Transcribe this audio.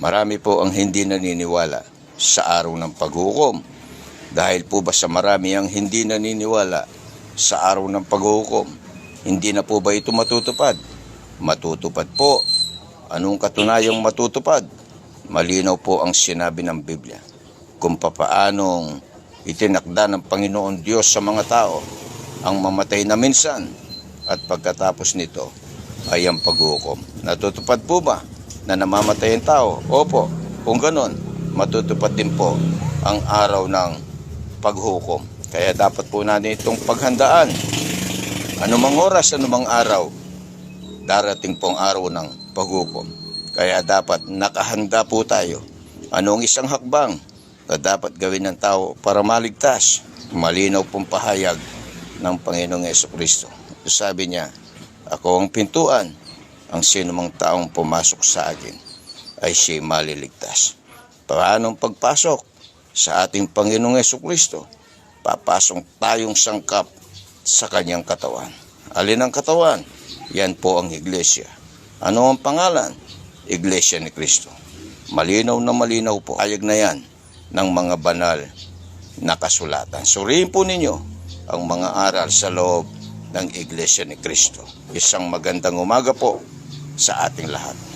Marami po ang hindi naniniwala sa araw ng paghukom. Dahil po ba sa marami ang hindi naniniwala sa araw ng paghukom, hindi na po ba ito matutupad? Matutupad po. Anong katunayang matutupad? Malinaw po ang sinabi ng Biblia kung papaanong itinakda ng Panginoon Diyos sa mga tao ang mamatay na minsan at pagkatapos nito ay ang paghukom. Natutupad po ba na namamatay ang tao? Opo. Kung ganon, matutupad din po ang araw ng paghukom. Kaya dapat po natin itong paghandaan. Anumang oras, anumang araw, darating pong araw ng paghukom. Kaya dapat nakahanda po tayo. Anong isang hakbang na dapat gawin ng tao para maligtas? Malinaw pong pahayag ng Panginoong Yeso Kristo. Sabi niya, ako ang pintuan, ang sinumang taong pumasok sa akin ay siya maliligtas. Paanong pagpasok sa ating Panginoong Yeso Kristo? Papasok tayong sangkap sa kanyang katawan. Alin ang katawan? Yan po ang iglesia. Ano ang pangalan? Iglesia ni Kristo. Malinaw na malinaw po. Ayag na yan ng mga banal na kasulatan. Suriin po ninyo ang mga aral sa loob ng Iglesia ni Kristo. Isang magandang umaga po sa ating lahat.